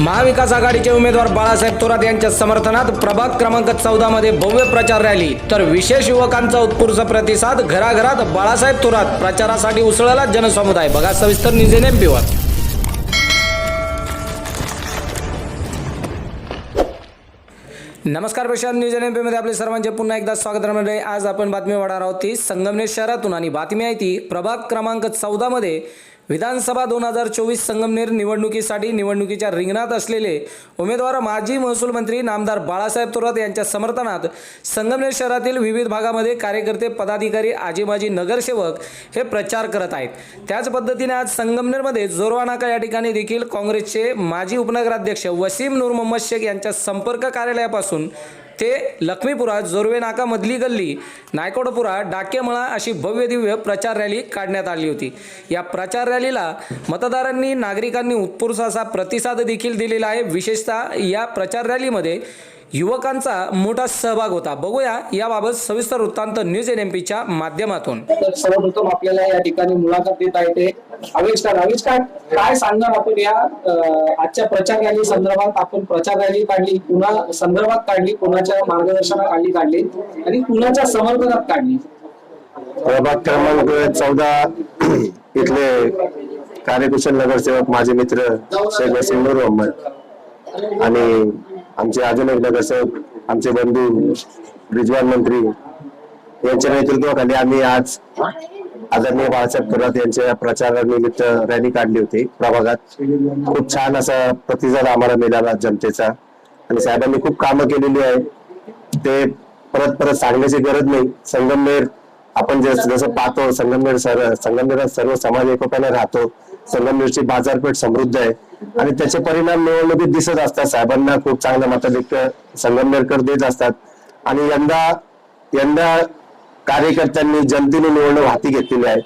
महाविकास आघाडीचे उमेदवार बाळासाहेब थोरात यांच्या समर्थनात प्रभाग क्रमांक चौदा मध्ये भव्य प्रचार रॅली. तर विशेष युवकांचा उत्स्फूर्त प्रतिसाद घराघरात बाळासाहेब थोरात प्रचारासाठी उसळला जनसमुदाय. बघा सविस्तर निजेने एमपीवर नमस्कार प्रशांत न्यूज एनमध्ये आपले सर्वांचे पुन्हा एकदा स्वागत आहे. आज आपण बातमी वाढणार आहोत ती संगमनेर शहरातून आणि बातमी आहे ती प्रभाग क्रमांक चौदा मध्ये विधानसभा दोन हजार चोवीस संगमनेर निवडणुकीसाठी निवडणुकीच्या रिंगणात असलेले उमेदवार माजी महसूल मंत्री नामदार बाळासाहेब थोरात यांच्या समर्थनात संगमनेर शहरातील विविध भागामध्ये कार्यकर्ते पदाधिकारी आजी माजी नगरसेवक हे प्रचार करत आहेत. त्याच पद्धतीने आज संगमनेरमध्ये जोरवा नाका या ठिकाणी देखील काँग्रेसचे माजी उपनगराध्यक्ष वसीम नूर मोहम्मद शेख यांच्या संपर्क कार्यालयापासून ते लक्ष्मीपुरा जोरवे नाका मधली गल्ली नायकोडपुरा डाकेमळा अशी भव्य दिव्य प्रचार रॅली काढण्यात आली होती. या प्रचार रॅलीला मतदारांनी नागरिकांनी उत्पुरुष असा प्रतिसाद देखील दिलेला आहे. विशेषतः या प्रचार रॅलीमध्ये युवकांचा मोठा सहभाग होता. बघूया याबाबत सविस्तर वृत्तांत न्यूज एन एम पीच्या माध्यमातून. सर्वप्रथम आपल्याला या ठिकाणी मुलाखत देत आहे ते आविष्कार आविष्कार. काय सांगणार आपण या आजच्या प्रचार रॅली संदर्भात? आपण प्रचार रॅली काढली कुणा संदर्भात काढली कुणाच्या मार्गदर्शनाखाली काढली आणि कुणाच्या समर्थनात काढली. प्रभाग क्रमांक चौदा इथले कार्यकुशल नगरसेवक माझे मित्र शेख वसीम नूर अहमद आणि आमचे अजून एक नगरसेवक आमचे बंधू रिजवान मंत्री यांच्या नेतृत्वाखाली आम्ही आज आदरणीय बाळासाहेब थोरात यांच्या या प्रचारानिमित्त रॅली काढली होती प्रभागात. खूप छान असा प्रतिसाद आम्हाला मिळाला जनतेचा. आणि साहेबांनी खूप कामं केलेली आहे ते परत परत सांगण्याची गरज नाही. संगमनेर आपण जस- जसं पाहतो संगमनेर सर संगमनेरात सर्व समाज एकोप्याने राहतो. संगमनेरची बाजारपेठ समृद्ध आहे. आणि त्याचे परिणाम निवडणुकीत दिसत असतात. साहेबांना खूप चांगलं मताधिक्य संगमनेरकर देत असतात. आणि यंदा यंदा कार्यकर्त्यांनी जनतेने निवडणूक हाती घेतलेली आहे.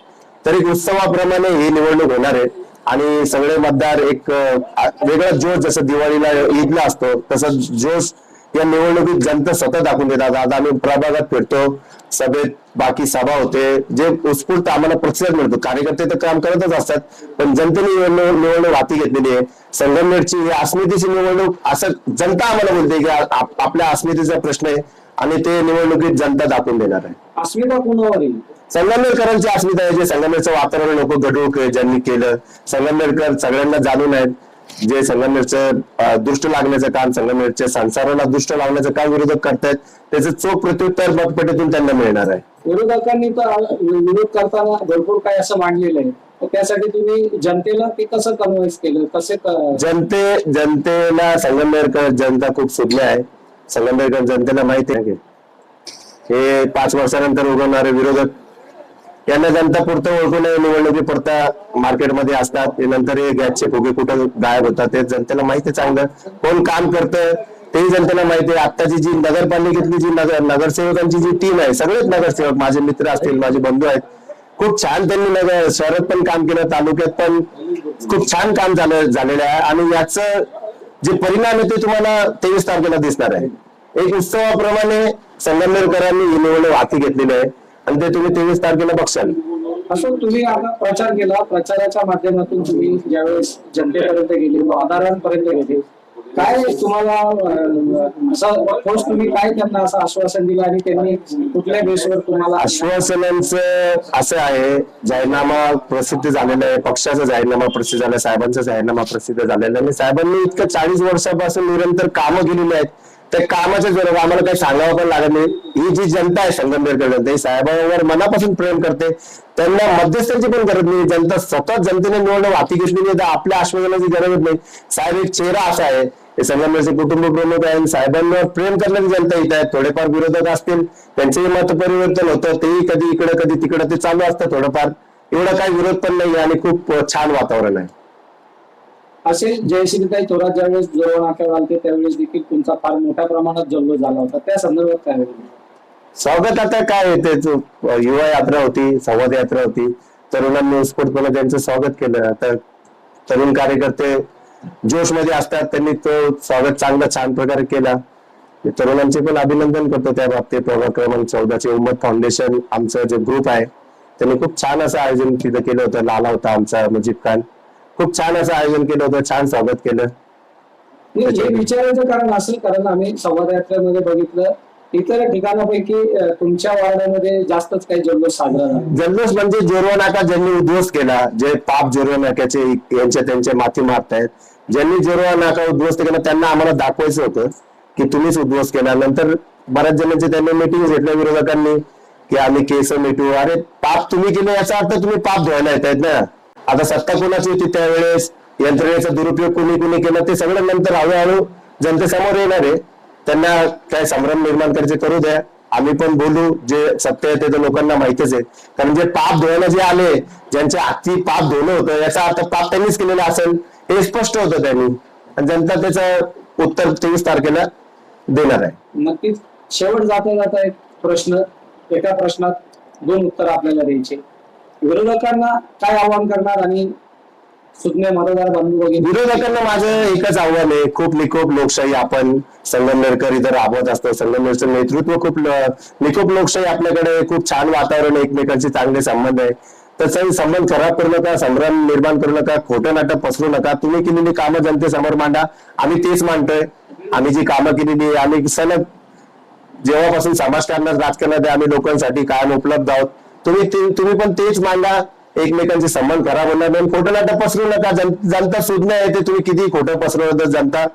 तर एक उत्सवाप्रमाणे ही निवडणूक होणार आहे. आणि सगळे मतदार एक वेगळा जोश जसं दिवाळीला ईदला असतो तसं जोश या निवडणुकीत जनता स्वतः दाखवून देतात. आता आम्ही प्रभागात फिरतो सभेत बाकी सभा होते जे उत्स्फूर्त आम्हाला प्रतिसाद मिळतो. कार्यकर्ते तर काम करतच असतात पण जनतेने निवडणूक निवडणूक हाती घेतलेली आहे. संगमनेरची अस्मितेची निवडणूक असं जनता आम्हाला बोलते की आपल्या अस्मितेचा प्रश्न आहे. आणि ते निवडणुकीत जनता दाखवून देणार आहे. अस्मिता कुणावर येईल संगमनेरकरांची अस्मिता आहे जे संगमनेरचं वातावरण लोक घडवून के- ज्यांनी केलं. संगमनेरकर सगळ्यांना जाणून आहेत. जे संगमनेरचं दुष्ट लागण्याचं काम संगमनेरच्या संसाराला दुष्ट लावण्याचं काम विरोधक करतायत त्याचं चोख प्रत्युत्तर मतपेटीतून त्यांना मिळणार आहे. विरोधकांनी तर विरोध करताना भरपूर काय असं मांडलेलं आहे. तर त्यासाठी तुम्ही जनतेला ते कसं कन्व्हिन्स केलं? कसे जनते जनतेला संगमनेरकर जनता खूप सुटली आहे. संगमनेरकर जनतेला माहिती आहे. हे पाच वर्षानंतर उगवणारे विरोधक यांना जनता पुरतं ओळखू नये निवडणुकी पुरता मार्केटमध्ये असतात. ते नंतर हे गॅसचे फुगे कुठं गायब होतात ते जनतेला माहिती चांगलं. कोण काम करतं तेही जनतेला माहिती आहे. आत्ताची जी नगरपालिकेतली जी नगर नगरसेवकांची जी टीम आहे सगळेच नगरसेवक माझे मित्र असतील माझे बंधू आहेत. खूप छान त्यांनी नगर शहरात पण काम केलं तालुक्यात पण खूप छान काम झालं झालेलं आहे. आणि याचं जे परिणाम आहे ते तुम्हाला तेवीस तारखेला दिसणार आहे. एक उत्सवाप्रमाणे संगमनेरकरांनी ही निवडणूक हाती घेतलेली आहे आणि ते तुम्ही तेवीस तारखेला बघशाल. असं तुम्ही आता प्रचार केला प्रचाराच्या माध्यमातून तुम्ही ज्यावेळेस जनतेपर्यंत गेले आधारांपर्यंत गेले काय तुम्हाला असं तुम्ही काय त्यांना असं आश्वासन दिलं आणि त्यांनी कुठल्या बेसवर तुम्हाला आश्वासनांचं असं आहे जाहीरनामा प्रसिद्ध झालेला आहे पक्षाचा जाहीरनामा प्रसिद्ध झाला साहेबांचा जाहीरनामा प्रसिद्ध झालेला आहे. आणि साहेबांनी इतकं चाळीस वर्षापासून निरंतर कामं केलेली आहेत. त्या कामाच्या जोरावर आम्हाला काही सांगावं पण लागत नाही. ही जी जनता आहे संगमनेरकर जनता ही साहेबांवर मनापासून प्रेम करते. त्यांना मध्यस्थांची पण गरज नाही. जनता स्वतः जनतेने निवडणं हाती घेतली नाही तर आपल्या आश्वासनाची गरज नाही. साहेब एक चेहरा असा आहे हे संगमनेरचे कुटुंब प्रमुख आहे साहेबांवर प्रेम करणारी जनता इथं आहे. थोडेफार विरोधक असतील त्यांचेही मत परिवर्तन होतं. तेही कधी इकडे कधी तिकडे ते चालू असतं थोडंफार. एवढा काही विरोध पण नाही आणि खूप छान वातावरण आहे. असे जयश्रीताई थोरात ज्यावेळेस जवळ नाक्यावर आलते त्यावेळेस देखील तुमचा फार मोठ्या प्रमाणात जल्लोष झाला होता. त्या संदर्भात काय स्वागत आता काय ते जो युवा यात्रा होती संवाद यात्रा होती. तरुणांनी उत्स्फूर्तपणे त्यांचं स्वागत केलं. आता तरुण कार्यकर्ते जोशमध्ये असतात त्यांनी तो स्वागत चांगला छान प्रकारे केला. तरुणांचे पण अभिनंदन करतो त्या बाबतीत. प्रभाग क्रमांक चौदाचे उम्मत फाउंडेशन आमचं जे ग्रुप आहे त्यांनी खूप छान असं आयोजन तिथं केलं होतं. लाला होता आमचा मुजीब खान. खूप छान असं आयोजन केलं होतं छान स्वागत केलं. हे विचारायचं कारण असेल कारण आम्ही संवाद यात्रेमध्ये बघितलं. इतर ठिकाणापैकी तुमच्या वार्डामध्ये जास्तच काही जल्लोष साजरा झाला. जल्लोष म्हणजे जोरवा नाका ज्यांनी उद्ध्वस्त केला जे पाप जोरवा नाक्याचे यांच्या त्यांचे माथी मारतायत. ज्यांनी जोरवा नाका उद्ध्वस्त केला त्यांना आम्हाला दाखवायचं होतं की तुम्हीच उद्ध्वस्त केला. नंतर बऱ्याच जणांचे त्यांनी मिटिंग घेतल्या विरोधकांनी की आम्ही केस मिटू अरे पाप तुम्ही केले याचा अर्थ तुम्ही पाप धुवायला येत आहेत ना. आता सत्ता कोणाची होती त्यावेळेस? यंत्रणेचा दुरुपयोग कुणी कुणी केला? ते सगळं नंतर हळूहळू जनतेसमोर येणार आहे. त्यांना काय संभ्रम निर्माण करायचे करू द्या. आम्ही पण बोलू जे सत्य आहे ते लोकांना माहितीच आहे. कारण जे पाप धुवायला जे आले ज्यांच्या हाती पाप धुवलं होतं याचा अर्थ पाप त्यांनीच केलेलं असेल हे स्पष्ट होतं त्यांनी. आणि जनता त्याचं उत्तर तेवीस तारखेला देणार आहे. नक्कीच. शेवट जाता जाता एक प्रश्न एका प्रश्नात दोन उत्तर आपल्याला द्यायचे. विरोधकांना काय आवाहन करणार आणि सुज्ञ मतदार बंधू वगैरे. विरोधकांना माझं एकच आव्हान आहे. खूप निकोप लोकशाही आपण संगमनेरकर इथं राबवत असतो. संगमनेरचं नेतृत्व खूप निकोप लोकशाही आपल्याकडे खूप छान वातावरण एकमेकांचे चांगले संबंध आहे. तसं संबंध खराब करू नका संभ्रम निर्माण करू नका खोटं नाटक पसरू नका. तुम्ही केलेली कामं जनतेसमोर मांडा. आम्ही तेच मांडतोय. आम्ही जी कामं केलेली आम्ही सलग जेव्हापासून समाजकारणात राजकारणात आम्ही लोकांसाठी कायम उपलब्ध आहोत. तुम्ही तुम्ही पण तेच मांडा. एकमेकांचे संबंध खराब होणार नाही खोटं नाटक पसरू नका. जनता सुज्ञ आहे ते तुम्ही किती खोटं पसरवलं तर जनता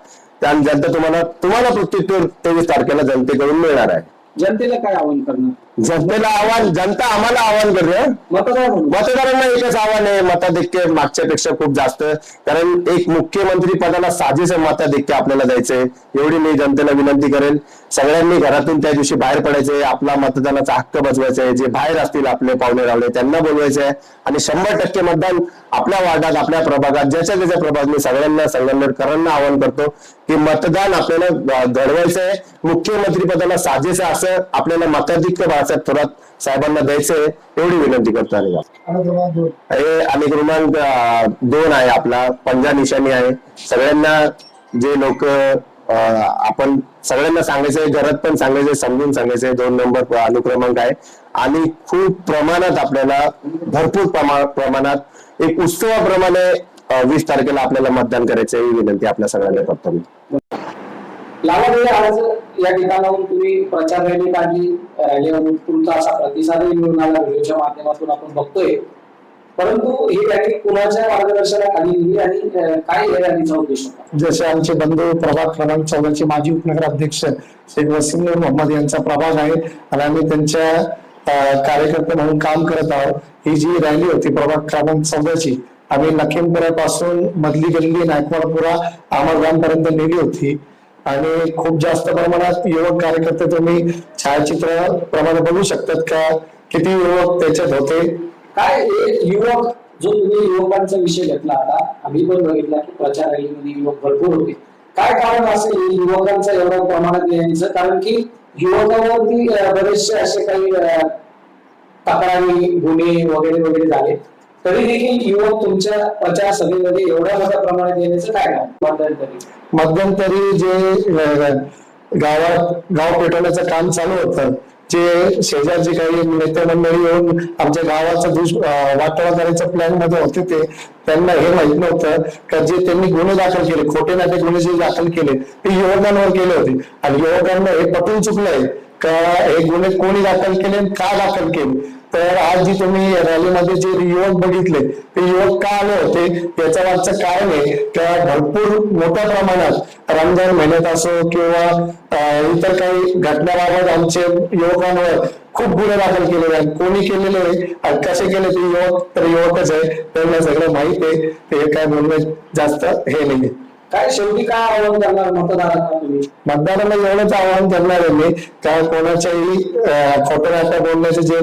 त्या जनता तुम्हाला तुम्हाला प्रत्युत्तर तेवीस तारखेला जनतेकडून मिळणार आहे. जनतेला काय आवाहन करणार? जनतेला आव्हान जनता आम्हाला आव्हान करते मतदारांना. एकच आव्हान आहे मताधिक्य मागच्या पेक्षा खूप जास्त. कारण एक मुख्यमंत्री पदाला साजेस मताधिक्य आपल्याला द्यायचंय. एवढी मी जनतेला विनंती करेल सगळ्यांनी घरातून त्या दिवशी बाहेर पडायचंय. आपला मतदानाचा हक्क बजवायचा आहे जे बाहेर असतील आपले पाहुणे रावले त्यांना बोलवायचं आहे आणि शंभर टक्के मतदान आपल्या वार्डात आपल्या प्रभागात ज्याच्या त्याच्या प्रभागात मी सगळ्यांना संगमनेरकरांना आवाहन करतो की मतदान आपल्याला घडवायचं आहे मुख्यमंत्री पदाला साजेसं असं आपल्याला मताधिक्य बाळासाहेब थोरात साहेबांना द्यायचंय एवढी विनंती करतो आणि आणि क्रमांक दोन. आहे आपला पंजा निशाणी आहे. सगळ्यांना जे लोक आपण सगळ्यांना सांगायचंय घरात पण सांगायचंय समजून सांगायचंय दोन नंबर अनुक्रमांक आहे. आणि खूप प्रमाणात आपल्याला भरपूर प्रमा- प्रमाणात एक उत्सवाप्रमाणे वीस तारखेला आपल्याला मतदान करायचं ही विनंती आपल्या सगळ्यांना करतो मी. या ठिकाणाहून तुम्ही प्रचार रॅली काढली रॅलीवर तुमचा असा प्रतिसादही मिळून आला. व्हिडिओच्या माध्यमातून आपण बघतोय. परंतु ही रॅली कुणाच्या मार्गदर्शनाखाली गेली आणि काय या रॅलीचा उद्देश होता? जसे आमचे बंधू प्रभाग क्रमांक चौदाचे माजी उपनगर अध्यक्ष शेख वसीम मोहम्मद यांचा प्रभाग आहे आणि आम्ही त्यांच्या कार्यकर्ते म्हणून काम करत आहोत. ही जी रॅली होती प्रभाग क्रमांक चौदाची आम्ही लखीमपुरापासून मधली गल्ली नायकवाडपुरा अमरगामपर्यंत नेली होती. आणि खूप जास्त प्रमाणात युवक कार्यकर्ते तुम्ही छायाचित्र प्रमाणे बघू शकतात का? किती युवक त्याच्यात होते? काय युवक जो तुम्ही युवकांचा विषय घेतला आता आम्ही पण बघितला की प्रचार रॅलीमध्ये युवक भरपूर होते. काय कारण असेल युवकांचा एवढ्या प्रमाणात येण्याचं कारण की युवकांवरती बरेचसे असे काही तक्रारी गुन्हे वगैरे वगैरे झाले. तरी देखील युवक तुमच्या प्रचार सभेमध्ये एवढ्या मोठ्या प्रमाणात येण्याचं काय मध्यंतरी मध्यंतरी जे गावात गाव पेटवण्याचं काम चालू होतं. जे शेजारचे काही नेते मंडळी येऊन आमच्या गावाचा दुष वाटोळा करायच्या प्लॅनमध्ये होते ते त्यांना हे माहीत नव्हतं. का जे त्यांनी गुन्हे दाखल केले खोटे नाटे गुन्हे जे दाखल केले ते युवकांवर केले होते. आणि युवकांना हे पटून चुकलंय. का हे गुन्हे कोणी दाखल केले आणि का दाखल केले? तर आज जी तुम्ही रॅलीमध्ये जे युवक बघितले ते युवक का आले होते याच्या मागचं कारण आहे किंवा भरपूर मोठ्या प्रमाणात रमजान महिन्यात असो किंवा इतर काही घटनाबाबत आमचे युवकांवर खूप गुन्हे दाखल केलेले आहेत. कोणी केलेले आहे? कसे केले ते युवक? तर युवकच आहे. त्यांना सगळं माहीत आहे. ते काय बोलणं जास्त हे नाही काय शेवटी काय आवाहन करणार मतदारांना तुम्ही? मतदारांना एवढंच आवाहन करणार आहे मी. का कोणाच्याही खोटं नाटक बोलण्याचे जे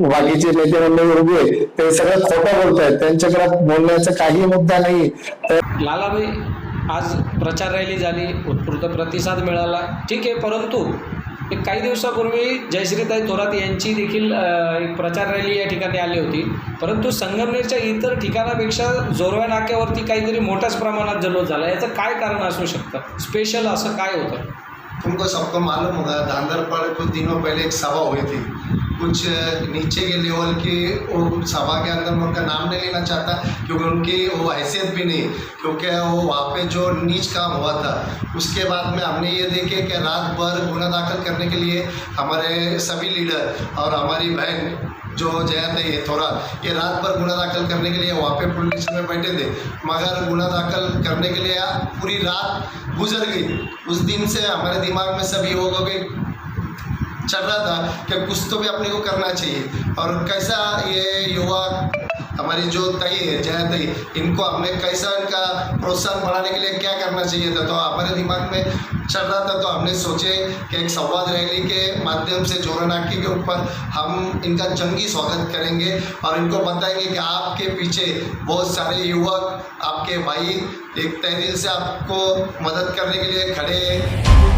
बाकीचे नेते मंडळी उभे आहे, ते सगळं खोटं बोलतायत त्यांच्याकडे बोलण्याचा काही मुद्दा नाही. तर लालाबाई आज प्रचार रॅली झाली. उत्स्फूर्त प्रतिसाद मिळाला. ठीक आहे परंतु एक काही दिवसापूर्वी जयश्रीताई थोरात यांची देखील एक प्रचार रॅली या ठिकाणी आली होती. परंतु संगमनेरच्या इतर ठिकाणापेक्षा जोरव्या नाक्यावरती काहीतरी मोठ्याच प्रमाणात जल्लोष झाला. याचं काय कारण असू शकतं? स्पेशल असं काय होतं? तुमको सबको मालूम होगा धांधर पर कुछ दिनों पहले एक सभा हुई थी। कुछ नीचे के लेवल की वो सभा के अंदर मैं उनका नाम नहीं लेना चाहता, क्योंकि उनकी वो हैसियत भी नहीं, क्योंकि वो वहाँ पे जो नीच काम हुआ था। उसके बाद में हमने ये देखे कि रात भर गुना दाखिल करने के लिए हमारे सभी लीडर और हमारी बहन जो जयंत है थोड़ा, ये रात भर गुना दाखिल करने के लिए वहाँ पे पुलिस में बैठे थे। मगर गुना दाखिल करने के लिए पूरी रात गुजर गई। उस दिन से हमारे दिमाग में सभी हो गए चल रहा था कि कुछ तो भी अपने को करना चाहिए। और कैसा ये युवा हमारी जो तई है, जय तई इनको हमने कैसा इनका प्रोत्साहन बढ़ाने के लिए क्या करना चाहिए था? तो हमारे दिमाग में चल रहा था तो हमने सोचे कि एक संवाद रैली के माध्यम से जोरनाकी के ऊपर हम इनका जंगी स्वागत करेंगे और इनको बताएँगे कि आपके पीछे बहुत सारे युवक, आपके भाई एक तय दिल से आपको मदद करने के लिए खड़े हैं।